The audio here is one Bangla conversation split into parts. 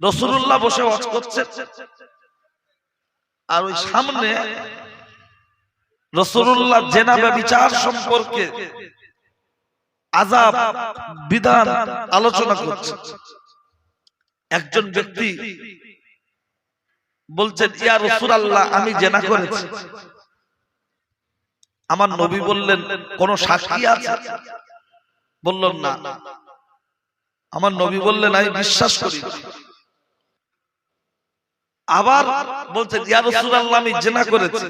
রসুল্লাহ বসে ওয়াজ করছেন আর ওই সামনে রসুল্লাহ জেনাবে বিচার সম্পর্কে আজাব বিধান আলোচনা করছে। একজন ব্যক্তি বলছেন, ইয়া রসুল আল্লাহ আমি জেনা করেছি। আমার নবী বললেন, কোন সাক্ষী আছে? বললেন, না। আমার নবী বললেন, আমি বিশ্বাস করি। আবার বলছেন আমি জেনা করেছি।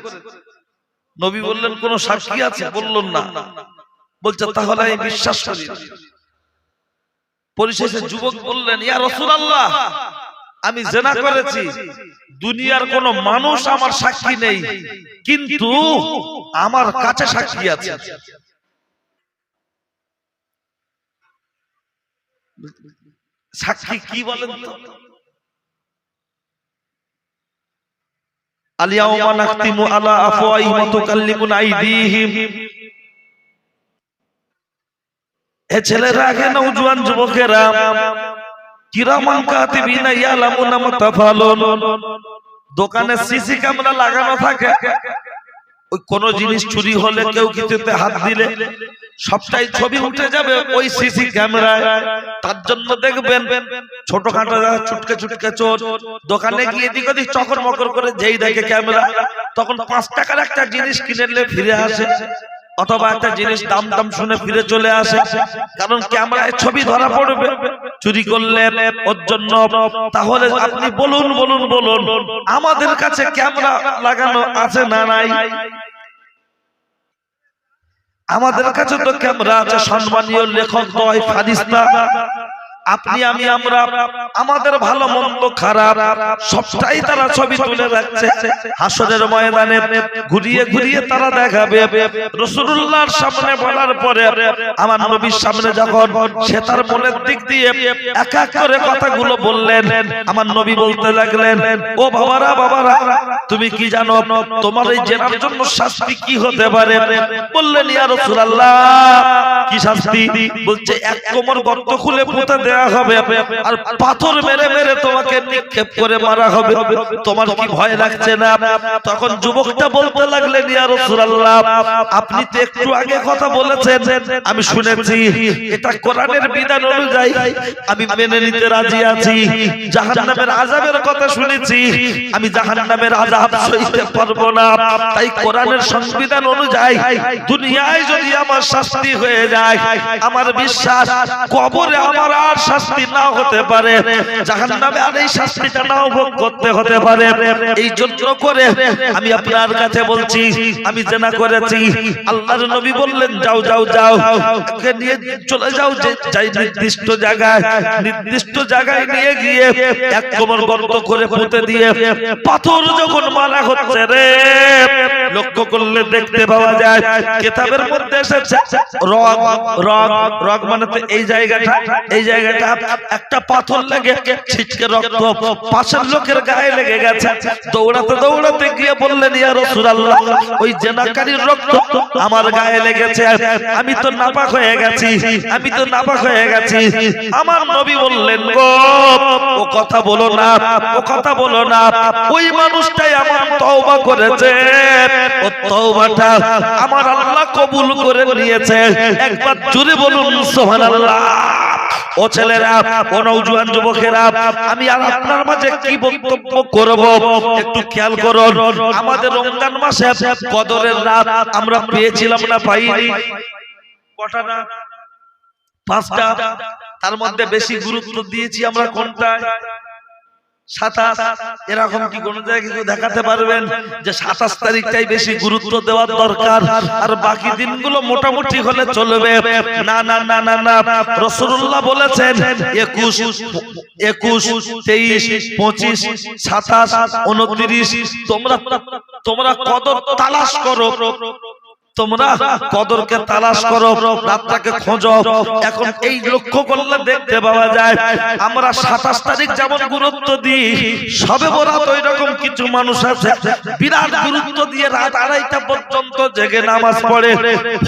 নবী বললেন, কোন সাক্ষী আছে? বললেন, না। বলছে, তাহলে আমি বিশ্বাস করি। পরিশেষে যুবক বললেন, ইয়া রসুল আল্লাহ আমি জেনা করেছি। দুনিয়ার কোন মানুষ আমার সাক্ষী নেই, কিন্তু আমার কাছে সাক্ষী আছে। সাক্ষী কি বলেন তো? আলিয়াউমা নাখতিমু আলা আফওয়াইহিম ওয়া তুকাল্লিমুনা আইদিহিম। এ ছেলেরা আগে নওজোয়ান যুবকেরা কিরামান কাতিবিনা ইয়ালামুনা মাতাফালুন। দোকানে সিসি ক্যামেরা লাগানো থাকে। ওই কোন জিনিস চুরি হলে কেউ কিছুতে হাত দিলে সবটাই ছবি উঠে যাবে ওই সিসি ক্যামেরায়। তার জন্য দেখবেন ছোটখাটো ছুটকে ছুটকে চোর দোকানে গিয়ে দিক ওদিক চকর মকর করে যেই দেখে ক্যামেরা তখন পাঁচ টাকার একটা জিনিস কিনে নিলে ফিরে আসে। অথবা একটা জিনিস দাম দাম শুনে ফিরে চলে আসে। কারণ ক্যামেরায় ছবি ধরা পড়বে। চুরি করলে ওর জন্য তাহলে আপনি বলুন বলুন বলুন আমাদের কাছে ক্যামেরা লাগানো আছে না নাই? আমাদের কাছে তো ক্যামেরা আছে? সম্মানীয় লেখক নয় ফারিস্তা আপনি, আমি, আমরা, আমাদের ভালো, মন্দ, খারাপ, সবটাই তারা ছবি তুলে রাখছে। হাসরের ময়দানে ঘুরিয়ে ঘুরিয়ে তারা দেখাবে। রসুল্লাহর সামনে বলার পরে আমার নবীর সামনে যখন সে তার মনের দিক দিয়ে এক এক করে কথাগুলো বললেন, আমার নবী বলতে লাগলেন, ও বাবারা বাবারা, তুমি কি জানো তোমার এই জেনার জন্য শাস্তি কি হতে পারে? বললেন, ইয়া রাসূলুল্লাহ, কি শাস্তি? বলছে, এক কোমর গর্ত খুলে পুঁতে দেয়া হবে। আর পাথর মেরে মেরে তোমাকে নিক্ষেপ করে মারা হবে। তোমার কি ভয় লাগছে না? তখন যুবকটা বলতে লাগলেন আপনি তো একটু আগে কথা বলেছেন। আমি শুনেছি, এটা কোরআনের বিধান অনুযায়ী আমি মেনে নিতে রাজি আছি। জাহান্নামের আযাবের কথা শুনেছি, আমি জাহান্নামের আযাব সইতে পারব না। তাই কোরআনের সংবিধান অনুযায়ী দুনিয়ায় যদি আমার শাস্তি হয়ে যায়, আমার বিশ্বাস কবরে আমার আর শাস্তি না হতে পারে, জাহান্নামে আর এই শাস্তিটা নাও ভোগ করতে হতে পারে। এই জন্য করে আমি আপনার কাছে বলছি, আমি জেনা করেছি, আল্লাহর নবী বললেন, যাও যাও যাও নিয়ে চলে যাও, যে যাই নির্দিষ্ট জায়গায় নির্দিষ্ট জায়গায় নিয়ে গিয়ে এক কোমর গর্ত করে পুঁতে দিয়ে পাথর যখন মারা হচ্ছে রে, লক্ষ্য করলে দেখতে পাওয়া যায়, কেতাবের মধ্যে এসেছে, রগ রগ রগ মানে এই জায়গাটা এই জায়গাটা একটা পাথর লেগে ছিটকে রক্ত পাশের লোকের গায়ে লেগে গেছে। দৌড়াতে দৌড়াতে গিয়ে বললেন ওই জেনাকারীর রক্ত আমার গায়ে লেগেছে। আমি তো নাপাক হয়ে গেছি, আমি তো নাপাক হয়ে গেছি। আমার নবী বললেন, গো, ও কথা বলো না, ও কথা বলো না। ওই মানুষটাই আমার তওবা করেছে। ও তওবাটা আমার আল্লাহ কবুল করে নিয়েছে। একবার জোরে বলুন, সুবহানাল্লাহ। ও ছেলেরা ও নৌজুয়ান যুবকেরা আমি আর আপনার মাঝে কি বক্তব্য করব? একটু খেয়াল করুন, আমাদের রমজান মাসে কদরের রাত আমরা পেয়েছিলাম না পাইনি কটা না? পাঁচটা। তার মধ্যে বেশি গুরুত্ব দিয়েছি আমরা কোনটা সাতাশ, এরকম কি কোন জায়গায় দেখাতে পারবেন যে সাতাশ তারিখটাই বেশি গুরুত্ব দেওয়ার দরকার? আর বাকি দিনগুলো মোটামুটি হলে চলবে। না না না না না রসুল্লাহ বলেছেন, একুশ একুশ, তেইশ, পঁচিশ, সাতাশ, উনত্রিশ, তোমরা তোমরা কদর তালাশ করো। তোমরা কদরকে তালাশ করো, রাতটাকে খোঁজো। এখন এই লক্ষ্য করলে দেখতে পাওয়া যায়, আমরা সাতাশ তারিখ যেমন গুরুত্ব দিই, সবে বরাত ওই কিছু মানুষ আছে, বিরাট গুরুত্ব দিয়ে রাত আড়াইটা পর্যন্ত জেগে নামাজ পড়ে,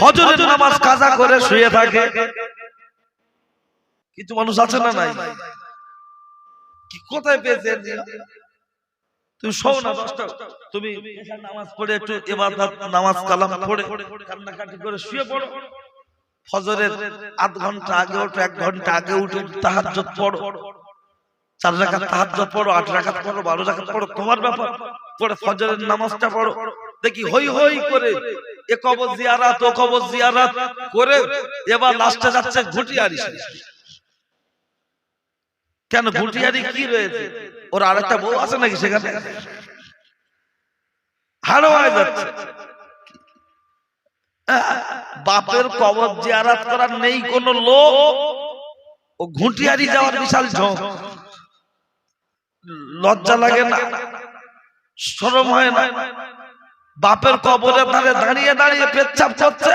ফজরের নামাজ কাজা করে শুয়ে থাকে। কিছু মানুষ আছে না নাই? কি কোথায় পেয়েছে তুমি শোও না দশটা। তুমি নামাজ পড়ে একটু নামাজ কালাম পড়ে কান্নাকাটি করে শুয়ে পড়ো। ফজরের আধ ঘণ্টা আগে এক ঘণ্টা আগে উঠে পড়ো। চার পড়ো, আট পড়ো, বারো রাকাত পড়ো, তোমার ব্যাপার। পড়ে ফজরের নামাজটা পড়ো। দেখি হই হই করে এ কবর জিয়ারাত, ও কবর জিয়ারাত করে এবার লাস্টে যাচ্ছে ঘুটিয়ারি। কেন ঘুটিয়ারি কি রয়েছে? ওর আরেকটা বউ আছে নাকি সেখানে? যাচ্ছে। বাপের কবর জিয়ারাত করার নেই কোন লোক। ও ঘুটিয়ারি যাওয়ার বিশাল ঝোঁক লজ্জা লাগে না। শরম হয় না। বাপের কবরের ধারে দাঁড়িয়ে দাঁড়িয়ে পেচ্ছাপ করছে।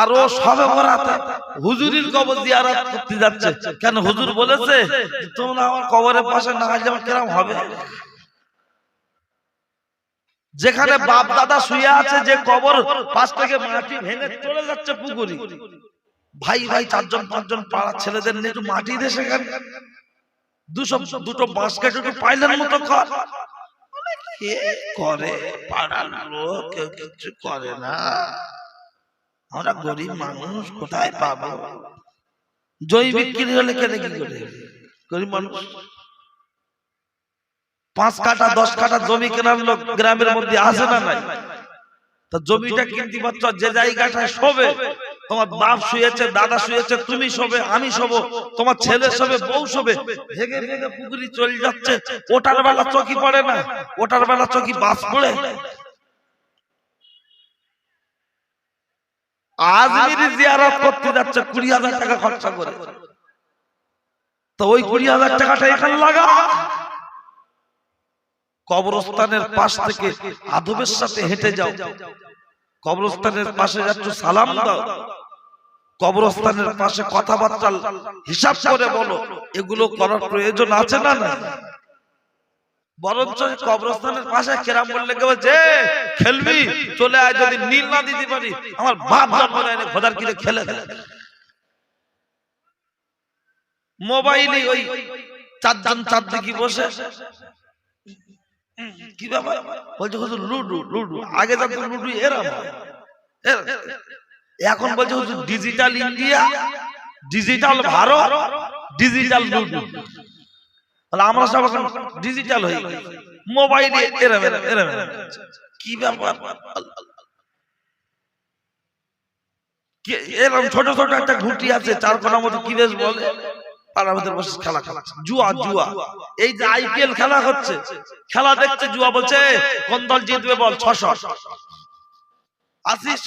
আর সবে বরাতে হুজুরির কবর জিয়ারাত করতে যাচ্ছে। কেন হুজুর বলেছে তোমরা আমার কবরের পাশে না আসলে আমার কিরম হবে? যেখানে বাপ দাদা শুয়ে আছে, যে কবর পাশ থেকে মাটি ভেঙে চলে যাচ্ছে পুকুরি। ভাই ভাই, চারজন, পাঁচজন পাড়ার ছেলেদের নিয়ে একটু মাটি দিয়ে সেখানে। দুশো, দুটো বাঁশ কেটে একটু পাইলেন মতো কর করে পাড়ার লোক, কেউ কিছু করে না। আমরা গরিব মানুষ কোথায় পাবো? জমি বিক্রি হলে কেনে কি করে? গরিব মানুষ। পাঁচ কাঠা দশ কাঠা জমি কেনার লোক গ্রামের মধ্যে আসে না নাই? তা জমিটা কিনতে পারছ যে জায়গাটায় শোবে তোমার বাপ শুয়েছে দাদা শুয়েছে তুমি শোবে আমি শোবো তোমার ছেলে শোবে বউ শোবে ভেগে ভেগে পুকুরি চলে যাচ্ছে। ওটার বেলা চকি পড়ে না। ওটার বেলা চকি বাস পড়ে। আজমিরি জিয়ারত করতে যাচ্ছে কুড়ি হাজার টাকা খরচা করে। তো ওই কুড়ি হাজার টাকাটা এখানে লাগা কবরস্থানের পাশ থেকে আদবের সাথে হেঁটে যাও। কবরস্থানের পাশে যাচ্ছ সালাম দাও। কবরস্থানের পাশে কথাবার্তা হিসাব করে বলো এগুলো করার প্রয়োজন আছে না না বরঞ্চ কবরস্থানের পাশে কেরাম বললে কেউ যে খেলবি চলে আয় যদি নীল না দিতে পারি আমার বাপ জন্ম খোদার কিনে খেলে। মোবাইলে ওই চারজন চারদিকে বসে? কি ব্যাপার? বলছে হুজুর লুডু লুডু আগে তো লুডু এরম এখন বলছে হুজুর digital India digital Bharat digital ludo. তাহলে আমরা সব এখন ডিজিটাল হয়ে মোবাইলে এরম এরম। কি ব্যাপার? এরম ছোট ছোট একটা ঘুটি আছে, চার মতো কি বেশ বলে? বসে খেলা খেলাচ্ছে জুয়া জুয়া। এই যে আইপিএল খেলা হচ্ছে, খেলা দেখছে, জুয়া বলছে কোন দল জিতবে বল, ছশো। আসিস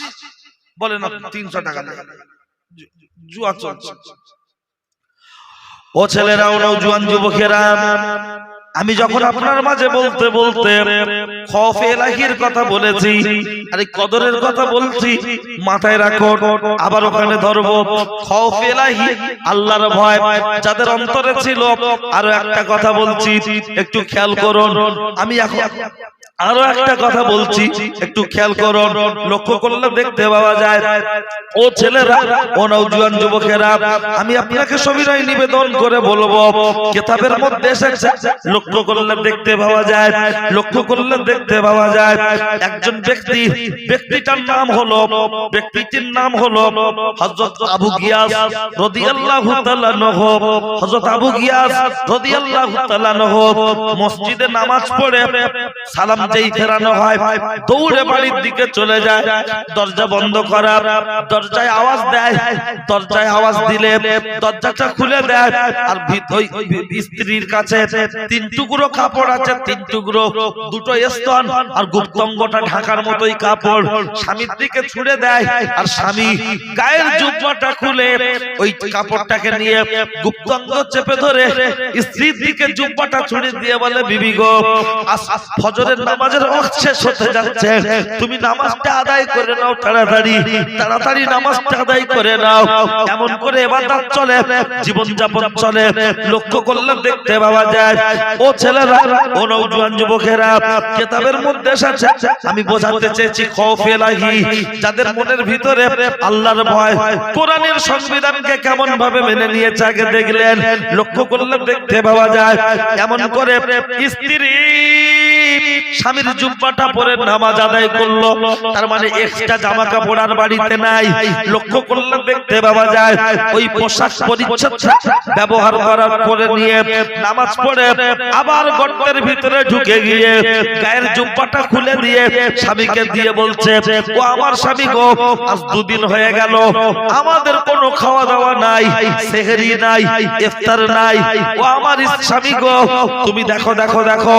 বলে, না, তিনশো টাকা জুয়া চলছে। ও ছেলেরা ও নৌজওয়ান যুবকেরা, আমি যখন আপনার মাঝে বলতে বলতে কথা বলেছি, আরে কদরের কথা বলছি, মাথায় রাখো, আবার ওখানে ধরবো এলাহি, আল্লাহর ভয়, যাদের অন্তরে ছিল, আরও একটা কথা বলছি, একটু খেয়াল করুন, আমি এখন আরও একটা কথা বলছি, একটু খেয়াল করুন লক্ষ্য করলে দেখতে পাওয়া যায়, ও ছেলেরা, ও নৌজওয়ান যুবকেরা, আমি আপনাকে সবিনয় নিবেদন করে বলব, কিতাবের মধ্যে এসেছে, লক্ষ্য করলে দেখতে পাওয়া যায়, লক্ষ্য করলে দেখতে পাওয়া যায়, একজন ব্যক্তি, ব্যক্তিটার নাম হলো, ব্যক্তিটির নাম হলো হযরত আবু গিয়াস রাদিয়াল্লাহু তাআলা নহু হযরত আবু গিয়াস রাদিয়াল্লাহু তাআলা নহু মসজিদে নামাজ পড়ে, সালাম যেই ফেরানো হয়। দৌড়ে বাড়ির দিকে চলে যায়। দরজা বন্ধ করা। দরজায় আওয়াজ দেয়। দরজায় আওয়াজ দিলে দরজাটা খুলে দেয়। আর স্ত্রীর কাছে তিন টুকরো কাপড় আছে, তিন টুকরো। দুটো স্তন আর গুপ্তঙ্গটা ঢাকার মতোই কাপড়। স্বামীর দিকে ছুড়ে দেয়। আর স্বামী গায়ের জুব্বাটা খুলে ওই কাপড়টাকে নিয়ে গুপ্তঙ্গ চেপে ধরে স্ত্রীর দিকে জুব্বাটা ছুড়ে দিয়ে বলে, বিবি গো ফজরের নামাজের ওয়াক্ত শেষ হতে যাচ্ছে। তুমি নামাজটা আদায় করে নাও তাড়াতাড়ি তাড়াতাড়ি নামাজটা আদায় করে নাও। এমন করে এবাদত চলে জীবন যাপন চলে। লক্ষ্য করলে দেখতে পাওয়া যায়, ও ছেলেরা, ও নওজোয়ান যুবকেরা, কিতাবের মধ্যে এসেছে। আমি বোঝাতে চেয়েছি খৌফ এলাহি, যাদের মনের ভিতরে আল্লাহর ভয়। কোরআনের সংবিধানকে কেমন ভাবে মেনে নিয়েছে আগে দেখলেন। লক্ষ্য করলে দেখতে পাওয়া যায়, এমন করে স্ত্রী স্বামীর জুব্বাটা পরে নামাজ আদায় করল। তার মানে এক্সট্রা জামা কাপড় আর বাড়িতে নাই। লক্ষ্য করলে দেখতে পাওয়া যায় ওই পোশাক পরিচ্ছদটা ব্যবহার করার পরে নিয়ে নামাজ পড়ে আবার গর্তের ভিতরে ঢুকে গিয়ে গায়ের জুব্বাটা খুলে দিয়ে স্বামীকে দিয়ে বলছে ও আমার স্বামী গো আজ দুদিন হয়ে গেল আমাদের কোনো খাওয়া দাওয়া নাই সেহরি নাই ইফতার নাই। ও আমার স্বামী গো তুমি দেখো দেখো দেখো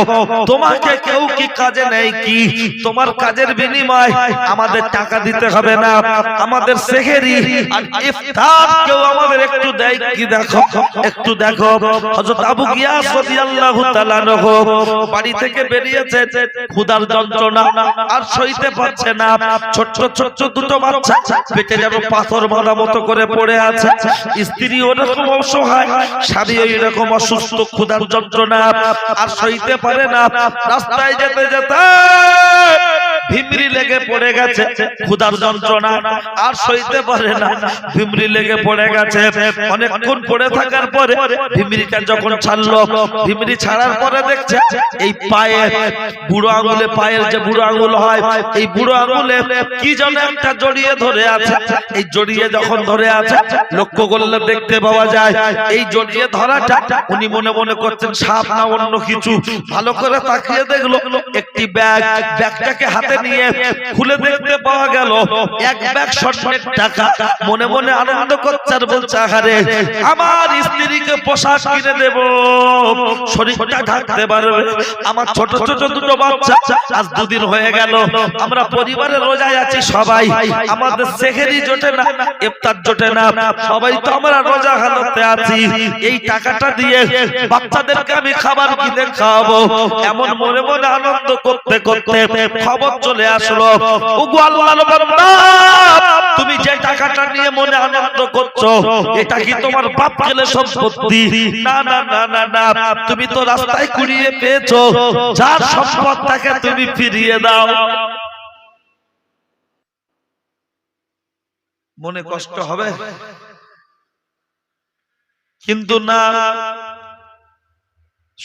তোমাকে কেউ কি কাজে নেই কি? তোমার কাজের বিনিময় আমাদের টাকা দিতে হবে না। আমাদের সেহেরি ইফতার কেউ আমাদের একটু দেয় কি দেখো? একটু দেখো। হযরত আবু গিয়াস রাদিয়াল্লাহু তাআলা নহো বাড়ি থেকে বেরিয়েছে। ক্ষুধার যন্ত্রণা, আর সইতে পারছে না। ছোট্ট ছোট্ট দুটো বাচ্চা পেটে যেন পাথর বাঁধা মতো করে পড়ে আছে। স্ত্রী ওরকম অসহায় স্বামী ওই রকম অসুস্থ, ক্ষুধার যন্ত্রণা, আর সইতে পারে না। রাস্তায় যেতে যেতে ভিমরি লেগে পড়ে গেছে, ক্ষুধার যন্ত্রণা, আর সইতে পারে না। ভিমরি লেগে পড়ে গেছে, অনেকক্ষণ পড়ে থাকার পরে ভিমরিটা যখন ছাড়লো, ভিমরি ছাড়ার পরে দেখছে, এই পায়ে বুড়ো আঙুলে, পায়ের যে বুড়ো আঙুল হয়, এই বুড়ো আঙুলে কি যেন একটা জড়িয়ে ধরে আছে। এই জড়িয়ে যখন ধরে আছে, লক্ষ্য করলে দেখতে পাওয়া যায়, এই জড়িয়ে ধরাটা উনি মনে মনে করছেন, সাপ না অন্য কিছু। ভালো করে তাকিয়ে দেখল, একটি ব্যাগ, ব্যাগটাকে হাতে নিয়ে খুলে দেখতে পাওয়া গেল, এক ব্যাগ স্বর্ণের টাকা। মনে মনে আনন্দ করছে আর বলছে, আহারে, আমার স্ত্রীকে পোশাক কিনে দেব। শরীরটা ঢাকতে পারবে। আমার ছোট ছোট দুটো বাচ্চা আজ দুদিন হয়ে গেল। আমরা পরিবারে রোজায় আছি সবাই। আমাদের সেহেরি জোটে না, ইফতার জোটে না। সবাই তো আমরা রোজা হালতে আছি। এই টাকাটা দিয়ে বাচ্চাদেরকে আমি খাবার কিনে খাওয়াবো। এমন মনে মনে আনন্দ করতে করতে খবর চলে আসলো। ওগো আল্লাহর বান্দা তুমি যে টাকাটা নিয়ে মনে আনন্দ করছ, এটা কি তোমার বাপ গেলে সম্পত্তি? না না না না না, তুমি তো রাস্তায় কুড়িয়ে পেয়েছ, যার সম্পদ তাকে তুমি ফিরিয়ে দাও। মনে কষ্ট হবে? কিন্তু না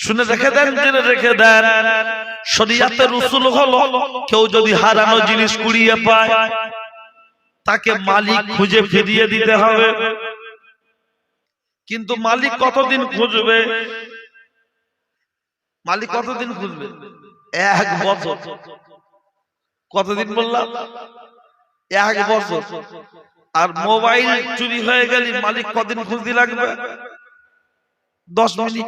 শুনে রেখে দেন জেনে রেখে দেন। শরিয়াতে রসুল হলো কেউ যদি হারানো জিনিস কুড়িয়ে পায় তাকে মালিক খুঁজে ফিরিয়ে দিতে হবে। কিন্তু মালিক কতদিন খুঁজবে? মালিক কতদিন খুঁজবে? এক বছর। কতদিন বললাম? এক বছর। আর মোবাইল চুরি হয়ে গেলে মালিক কদিন খুঁজতে লাগবে? দশ মিনিট।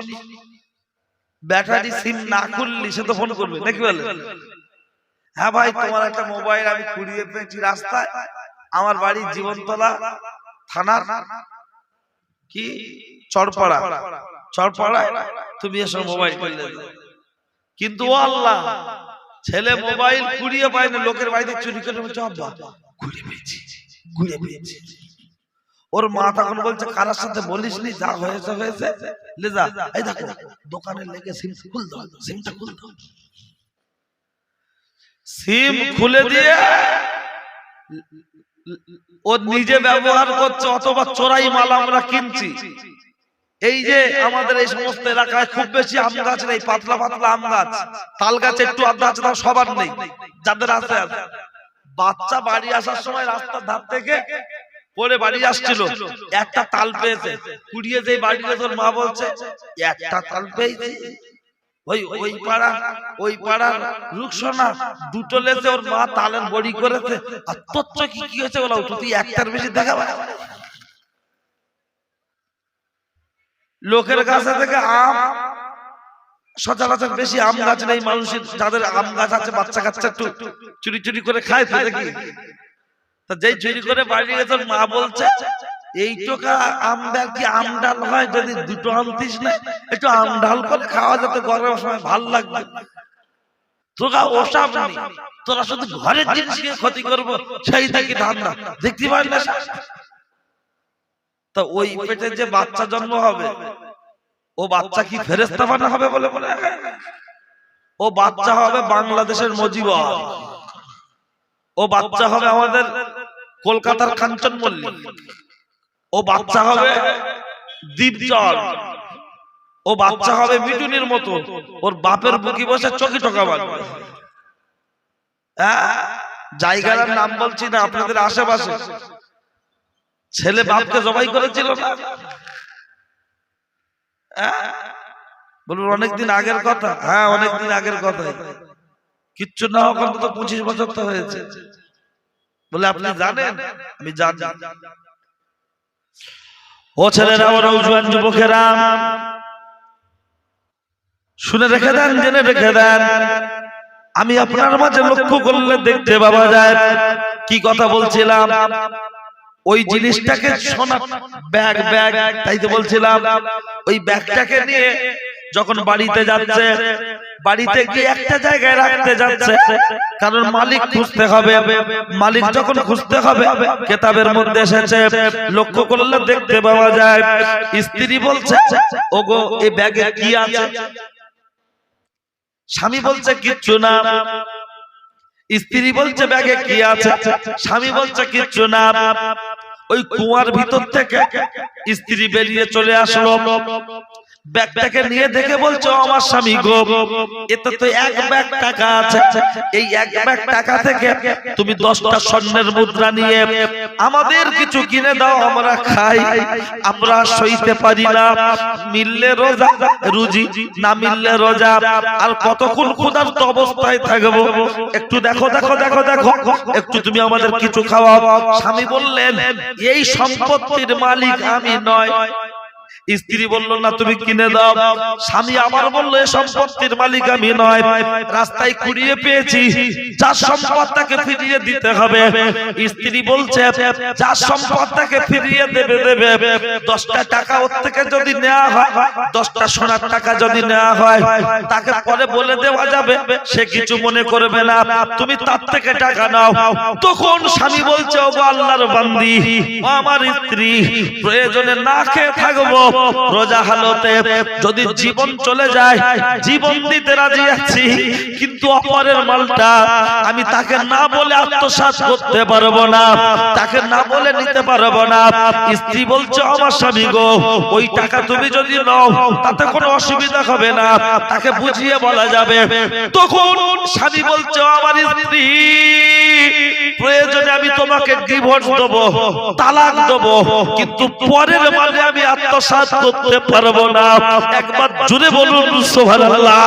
ব্যাটারি সিম না খুললি সে তো ফোন করবে নাকি বলে? হ্যাঁ ভাই তোমার একটা মোবাইল আমি কুড়িয়ে পেয়েছি রাস্তায়। আমার বাড়ি জীবনতলা থানার কি? চড়পাড়া। চড়পাড়ায়। তুমি এসো মোবাইল করলে। কিন্তু ও আল্লাহ ছেলে মোবাইল কুড়িয়ে পায় না লোকের বাড়িতে চুরি করে ঘুরে পেয়েছি ঘুরে পেয়েছি। ওর মা তখন বলছে কারার সাথে বলিস নি যা হয়েছে হয়েছে। লে যা এই দেখো দোকানে লেগে সিম খুল দাও সিমটা খুল দাও। সিম খুলে দিয়ে ও নিজে ব্যবহার করছে অথবা চোরাই মাল আমরা কিনছি। এই যে আমাদের এই সমস্ত এলাকায় খুব বেশি আম গাছ নেই পাতলা পাতলা আম গাছ তাল গাছ একটু আধা আছে তাও সবার নেই। যাদের আছে আছে বাচ্চা বাড়ি আসার সময় রাস্তার ধার থেকে পরে বাড়ি আসছিল। একটা তাল পেয়েছে। কুড়িয়ে যে বাড়ি তোর মা বলছে একটা তাল পেয়েছে? ওই ওই পাড়া ওই পাড়ার রুকসোনা দুটো লেছে ওর মা তালের বড়ি করেছে। আর তোর কি কি হয়েছে বলো? তুই একটার বেশি দেখাবে লোকের কাছে থেকে আম সচরাচর বেশি আম গাছ নেই মানুষের যাদের আম গাছ আছে বাচ্চা কাচ্চা একটু চুরি চুরি করে খায় তো দেখি তা যেই চুরি করে বাড়ি গেছে মা বলছে এই টোকা আম ডাল কি আম ডাল হয়? যদি দুটো আনতিস না একটু আম ডাল করে খাওয়া যেত গরমের সময় ভালো লাগবে। তোরা ওসব নেই। তোরা শুধু ঘরের জিনিসকে ক্ষতি করব সেই দেখি ধান্দা। দেখতে পাই না তা ওই পেটে যে বাচ্চা জন্ম হবে ও বাচ্চা কি ফেরেস্তা বানা হবে বলে মনে? ও বাচ্চা হবে বাংলাদেশের মজিবর। ও বাচ্চা হবে আমাদের কলকাতার কাঞ্চন মল্লিক। ও বাচ্চা হবে দীপজল। ও বাচ্চা হবে মিটুনির মতো। ওর বাপের বুকি বসে চকি টকা মারবে হ্যাঁ? জায়গার নাম বলছি না আপনাদের আশেপাশে। ছেলে বাপকে জবাই করেছিল না? হ্যাঁ? অনেকদিন আগের কথা। হ্যাঁ অনেকদিন আগের কথা কিচ্ছু না হোক অন্তত পঁচিশ বছর তো হয়েছে। বলে আপনি জানেন আমি জানি। ও ছেলেরা ও নৌজওয়ান যুবকেরা শুনে রেখে দেন জেনে রেখে দেন। আমি আপনার মাঝে লক্ষ্য করলে দেখতে পাওয়া যায়। কি কথা বলছিলাম? ওই জিনিসটাকে সোনা ব্যাগ ব্যাগ তাই তো বলছিলাম। ওই ব্যাগটাকে নিয়ে যখন বাড়িতে যাচ্ছে বাড়িতে গিয়ে একটা জায়গায় রাখতে যাচ্ছে কারণ মালিক খুঁজতে হবে মালিক যখন খুঁজতে হবে কেতাবের মধ্যে এসেছে লক্ষ্য করলে দেখতে পাওয়া যায় স্ত্রী বলছে ওগো এই ব্যাগে কি আছে? স্বামী বলছে কিচ্ছু না। স্ত্রী বলছে ব্যাগে কি আছে? স্বামী বলছে কিচ্ছু না। ওই কুয়ার ভিতর থেকে স্ত্রী বেরিয়ে চলে আসলো। ব্যাগটাকে নিয়ে দেখে বলছো আমার স্বামী গো। এতে তো এক ব্যাগ টাকা আছে। এই এক ব্যাগ টাকা থেকে তুমি দশটা স্বর্ণের মুদ্রা নিয়ে আমাদের কিছু কিনে দাও আমরা খাই। আমরা সইতে পারি না। মিললে রোজা রুজি না মিললে রোজা। আর কতক্ষণ ক্ষুধার্ত অবস্থায় থাকব? একটু দেখো দেখো দেখো দেখো একটু তুমি আমাদের কিছু খাওয়াও। স্বামী বললেন এই সম্পত্তির মালিক আমি নয়। স্ত্রী বলল, না, তুমি কিনে দাও। স্বামী আবার বলল, এ সম্পত্তির মালিক আমি নয়। রাস্তায় কুড়িয়ে পেয়েছি। যার সম্পদ তাকে ফিরিয়ে দিতে হবে। স্ত্রী বলছে, যার সম্পদ তাকে ফিরিয়ে দেবে দেবে। দশটা টাকা ওর থেকে যদি নেওয়া হয়, দশটা সোনার টাকা যদি নেওয়া হয়, তাকে পরে বলে দেওয়া যাবে। সে কিছু মনে করবে না। তুমি তার থেকে টাকা নাও। তখন স্বামী বলছে ও আল্লাহর বান্দি আমার স্ত্রী, প্রয়োজনে না খেয়ে থাকব। রোজা হালতে যদি জীবন চলে যায়, জীবন দিতে রাজি আছি, কিন্তু অপরের মালটা আমি তাকে না বলে আত্মসাৎ করতে পারব না, তাকে না বলে নিতে পারব না। স্ত্রী বলছে, আমার স্বামী গো, ওই টাকা তুমি যদি নাও, তাতে কোনো অসুবিধা হবে না, তাকে বুঝিয়ে বলা যাবে। তখন স্বামী বলছে, আমার স্ত্রী প্রয়োজনে আমি তোমাকে ডিভোর্স দেবো, তালাক দেবো, কিন্তু পরের মানে আমি আত্মসাৎ করতে পারব না। একবার জুড়ে বলুন, সুবহানাল্লাহ।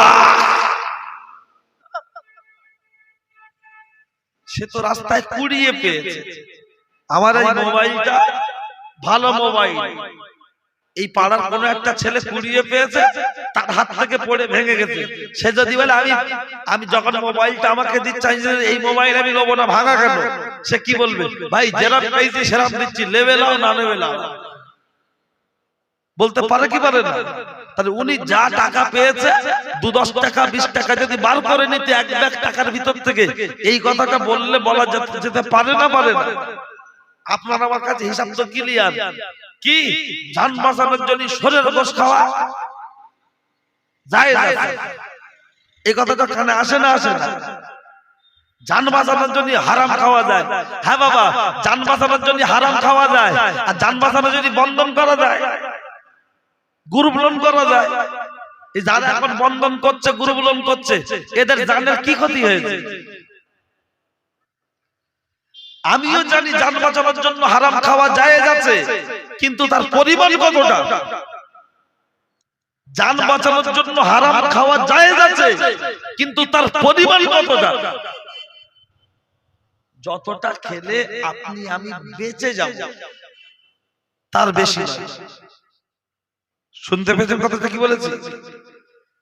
সে তো রাস্তায় কুড়িয়ে পেয়েছে। আমার এই মোবাইলটা ভালো মোবাইল। এই পাড়ার কোনো একটা ছেলে কুড়িয়ে পেয়েছে, তার হাত থেকে পড়ে ভেঙে গেছে। সে যদি বলে, আমি আমি যখন মোবাইলটা আমাকে দিচ্ছে এই মোবাইল আমি নেব না, ভাঙা কেন? সে কি বলবে? ভাই, যেরাম পেয়েছি, সেরাম দিচ্ছি লেভেলাও না লেভেলাও বলতে পারে কি পারে না? তাহলে উনি যা টাকা পেয়েছে, দু দশ টাকা, বিশ টাকা যদি বার করে নিতে এক লাখ টাকার ভিতর থেকে, এই কথাটা বললে বলা যেতে পারে না পারে না? আপনার আমার কাছে হিসাব তো ক্লিয়ার কি? যান বাঁচানোর জন্য শরীর গোস খাওয়া? যায় এই কথাটা কানে আসে না আসে না। যান বাঁচানোর জন্য হারাম খাওয়া যায়। হ্যাঁ বাবা যান বাঁচানোর জন্য হারাম খাওয়া যায়। আর যান বাঁচানোর জন্য বন্ধন করা যায়। গুরুবলন করা যায়। এই যারা এখন বন্ধন করছে গুরুবলন করছে, এদের জানের কি ক্ষতি হয়েছে? আমিও জানি যান বাঁচানোর জন্য হারাম খাওয়া যায় যাচ্ছে কিন্তু তার পরিমাণ কতটা? যান বাঁচানোর জন্য হারাম খাওয়া যায় যাচ্ছে কিন্তু তার পরিমাণ কতটা? যতটা খেলে আপনি আমি বেঁচে যাব তার বেশি। শুনতে পেয়েছেন কথাটা কি বলেছি?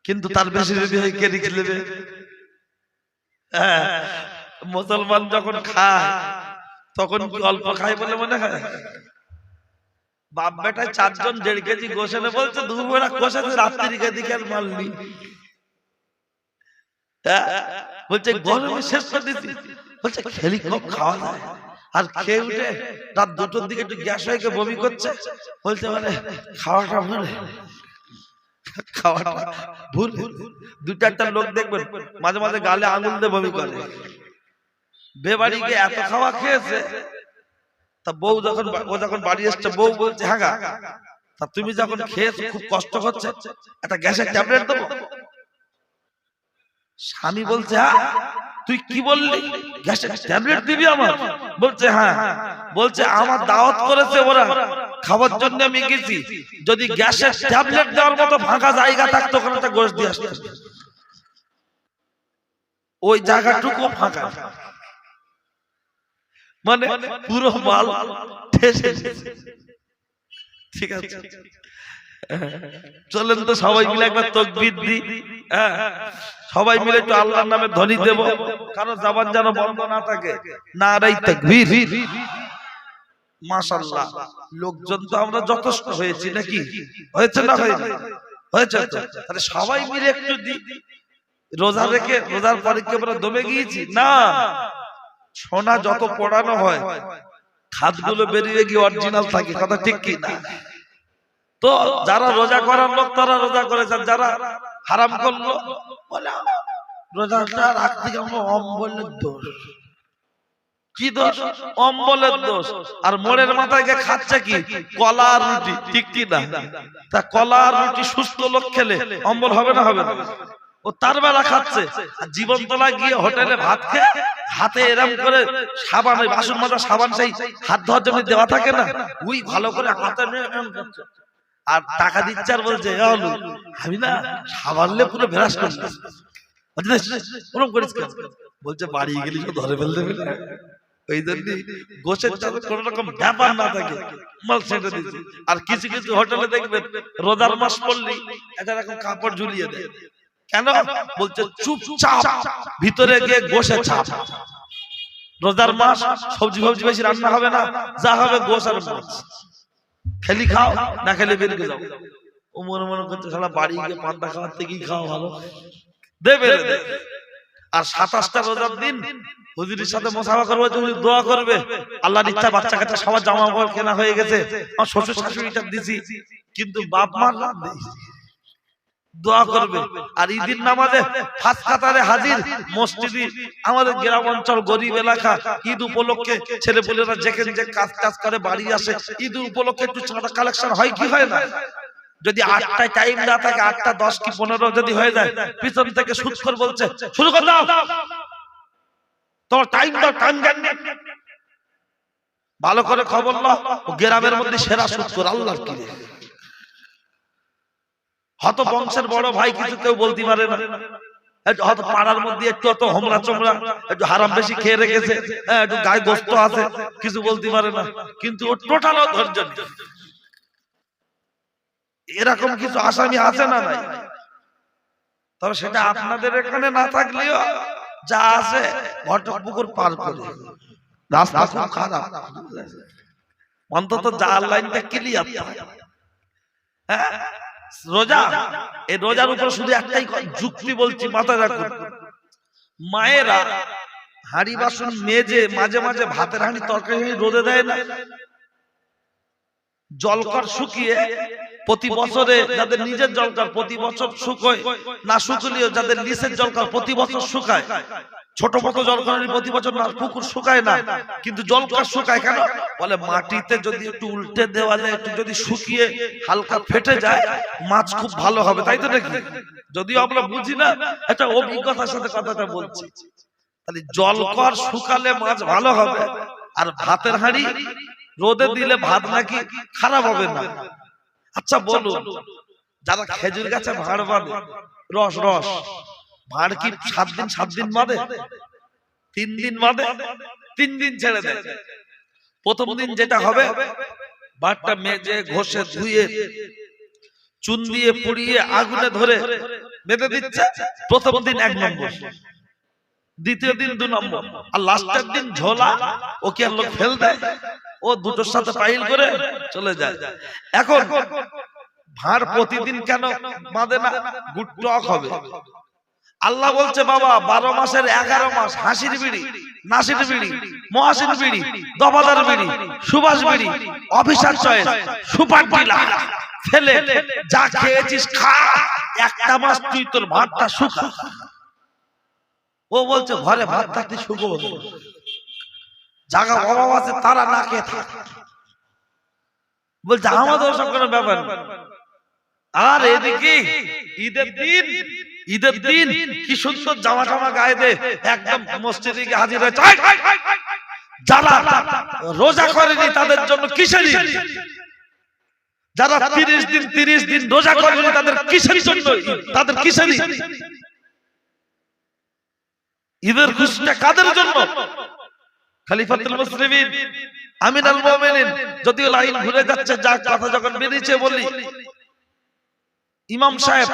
কিন্তু তার বেশি যদি হয় কে রিক্স নেবে। হ্যাঁ, মুসলমান যখন খায় তখন কি অল্প খায় বলে মনে হয়। বাপ বেটায় চারজন দেড় কেজি গোসেনে বলছে দুপুরা কষাতে রাত্রি দিকে আর মারলি? হ্যাঁ? বলছে গরমে শেষ করে দিছি। বলছে খেলি খুব খাওয়া যায়। আর খেয়ে উঠে রাত দুটোর দিকে একটু গ্যাস হয়ে বমি করছে। বলছে মানে খাওয়াটা ভুল খাওয়াটা ভুল। দু চারটা লোক দেখবেন মাঝে মাঝে গালে আঙুল দিয়ে বমি করে। বেবাড়ি গিয়ে এত খাওয়া খেয়েছে। তা বউ যখন ও যখন বাড়ি এসছে বউ বলছে হ্যাঁ গা, তা তুমি যখন খেয়েছো খুব কষ্ট হচ্ছে একটা গ্যাসের ট্যাবলেট দেবো? স্বামী বলছে হ্যাঁ তুই কি বললি? গ্যাসের ট্যাবলেট দিবি আমার? বলছে হ্যাঁ বলছে আমার দাওয়াত করেছে ওরা খাবার জন্য আমি গেছি। যদি গ্যাসের ট্যাবলেট দেওয়ার মতো ফাঁকা জায়গা থাকতো ওখানে একটা গোশ দিয়ে আসতো ওই জায়গাটুকু ফাঁকা। মানে পুরো মাল ঠিক আছে। চলেন তো সবাই মিলে একবার তকবির দি হ্যাঁ, সবাই মিলে একটু আল্লাহর নামে ধ্বনি দেব। কারও জবান যেন বন্ধ না থাকে। না রাই তকবীর। মাশাআল্লাহ। লোকজন তো আমরা যথেষ্ট হয়েছি নাকি? হয়েছে না হয়নি হয়েছে? তাহলে সবাই মিলে একটু দি রোজা রেখে রোজার পরে কি আমরা দমে গিয়েছি? না। সোনা যত পড়ানো হয় খাতগুলো বেরিয়ে গিয়ে অরিজিনাল থাকে কথা ঠিক কি না তো যারা রোজা করার লোক তারা রোজা করেছে যারা হারাম করল রোজাটা রাখতে অম্বলের দোষ। কি দোষ? অম্বলের দোষ। আর মোড়ের মাথায় গিয়ে খাচ্ছে কি? কলা আর রুটি ঠিক কি না তা কলা আর রুটি সুস্থ লোক খেলে। অম্বল হবে না হবে না? ও তার বেলা খাচ্ছে। জীবনতলা গিয়ে হোটেলে ভাত খেয়ে হাতে এরম করে সাবান, ওই বাসন মাজা সাবান সেই হাত ধোয়ার জন্য দেওয়া থাকে না। ওই ভালো করে হাতে আর টাকা দিচ্ছে আর বলছে আমি না সাবানলে পুরো ভেরাস করছি বলছে বাড়ি গেলি ধরে ফেলতে ফেলে ওই জন্য গোছের চালে কোন রকম ব্যাপার না থাকে। মাল দিচ্ছে। আর কিছু কিছু হোটেলে দেখবেন, রোজার মাস পড়লি একটা কাপড় ঝুলিয়ে দেয়। কেন? বলছে চুপচাপ ভিতরে গিয়ে গোসে চাপ। রোজার মাস সবজি ফবজি বেশি রান্না হবে না যা হবে গোস আর মাছ। খেলি খাও না খেলে বেরিয়ে যাও। ও মনে মনে করতে শালা বাড়ি গিয়ে পান্তা খাওয়ার থেকেই খাওয়া ভালো? দেবে। আর সাতাশটা রোজার দিন হুজুরের সাথে মোসাফা করবে তুমি দোয়া করবে। আল্লাহর ইচ্ছা বাচ্চা কাচ্চা সবার জামা কাপড় কেনা হয়ে গেছে। আমার শ্বশুর শাশুড়িটা দিছি কিন্তু বাপ মা না দিয়েছি। দোয়া করবে। আর ঈদের নামাজে ফার্স্ট কাতারে হাজির মসজিদি আমাদের গ্রাম অঞ্চল গরিব এলাকা। ঈদ উপলক্ষে ছেলে পুলেরা যেখানে যে কাজ কাজ করে বাড়ি আসে ঈদ উপলক্ষে একটু চাঁদা কালেকশন হয় কি হয় না? যদি আটটায় টাইম না থাকে আটটা দশ কি পনেরো যদি হয়ে যায় পিছন থেকে সুৎখর বলছে শুরু কর দাও। তোমার টাইম দাও টাইম জানি ভালো করে খবর নাও গ্রামের মধ্যে সেরা সুৎখর আল্লাহর কি। হত বংশের বড় ভাই কিছু কেউ বলতে পারে না। একটু হয়তো পাড়ার মধ্যে একটু অত হোমরা চোমরা একটু হারাম বেশি খেয়ে রেখেছে হ্যাঁ, একটু গায়ে গোস্ত আছে কিছু বলতে পারে না। কিন্তু ও টোটাল ধৈর্য এরকম কিছু আসামি আছে না নাই? তবে সেটা আপনাদের এখানে না থাকলেও যা আছে ঘটক পুকুর পার করে। রাস্তা খুব খারাপ। অন্তত যার লাইনটা ক্লিয়ার হ্যাঁ রোজা? এই রোজার উপর শুধু একটাই যুক্তি বলছি মাথায় রাখুন মায়েরা হাড়ি বাসন মেজে মাঝে মাঝে ভাতের হাঁড়ি তরকারি রোদে দেয় না। জলকর শুকিয়ে প্রতি বছরে যাদের নিজের জলকর প্রতি বছর শুকোয় না শুকলেও যাদের নিচের জলকর প্রতি বছর শুকায় ছোট মতো জলকরের প্রতি বছর না পুকুর শুকায় না কিন্তু জলকর শুকায় কেন? বলে মাটিতে যদি একটু উল্টে দেওয়া যায় একটু যদি শুকিয়ে হালকা ফেটে যায় মাছ খুব ভালো হবে তাই তো নাকি? যদিও আমরা বুঝি না একটা অভিজ্ঞতার সাথে কথাটা বলছি। তাহলে জলকর শুকালে মাছ ভালো হবে? আর ভাতের হাঁড়ি? রোদে দিলে ভাত নাকি খারাপ হবে না? আচ্ছা বলুন যারা খেজুর গাছে ভাড় রস। রস। ভাড় কি সাত দিন সাত দিন বাঁধে তিন দিন বাঁধে তিন দিন ছেড়ে দেয়। প্রথম দিন যেটা হবে ভাতটা মেজে ঘষে ধুয়ে চুন দিয়ে পুড়িয়ে আগুনে ধরে বেঁধে দিচ্ছে। প্রথম দিন এক নম্বর। দ্বিতীয় দিন দু নম্বর। আর লাস্টের দিন ঝোলা ওকে আর লোক ফেল দেয়? ও দুটোর সাথে পাইল করে চলে যায়। এখন ভাঁড় প্রতিদিন কেন বাঁধে না? গুড টক হবে। আল্লাহ বলছে, বাবা, বারো মাসের এগারো মাস হাসির বিড়ি, নাসির বিড়ি, মহাসিন বিড়ি দবাদার বিড়ি, সুভাষ বিড়ি অফিসার চয়েস, সুপার ডিলার। ফেলে যা খেয়েছিস খা, একটা মাস তুই তোর ভাতটা শুকা ও বলছে, ঘরে ভাত থাকতে শুকো জায়গা অভাব আছে, তারা না খেয়ে থাক। বলছে, আমাদের ওসব কোনো ব্যাপার। আর এদিকে ঈদের দিন ঈদের দিন কি সুন্দর জামা টামা গায়ে দে একদম মসজিদে গিয়ে হাজির হয়েছে। যারা রোজা করেনি তাদের জন্য কিসের? যারা তিরিশ দিন তিরিশ দিন রোজা করেনি তাদের কিসের জন্য তাদের কিসের ঈদ? ঈদের খুশিটা কাদের জন্য খলিফাতুল মুসলিমিন আমিন আল মুমিনিন যদিও লাইন ঘুরে যাচ্ছে যা কথা যখন বেরিয়েছে বলি ইমাম সাহেব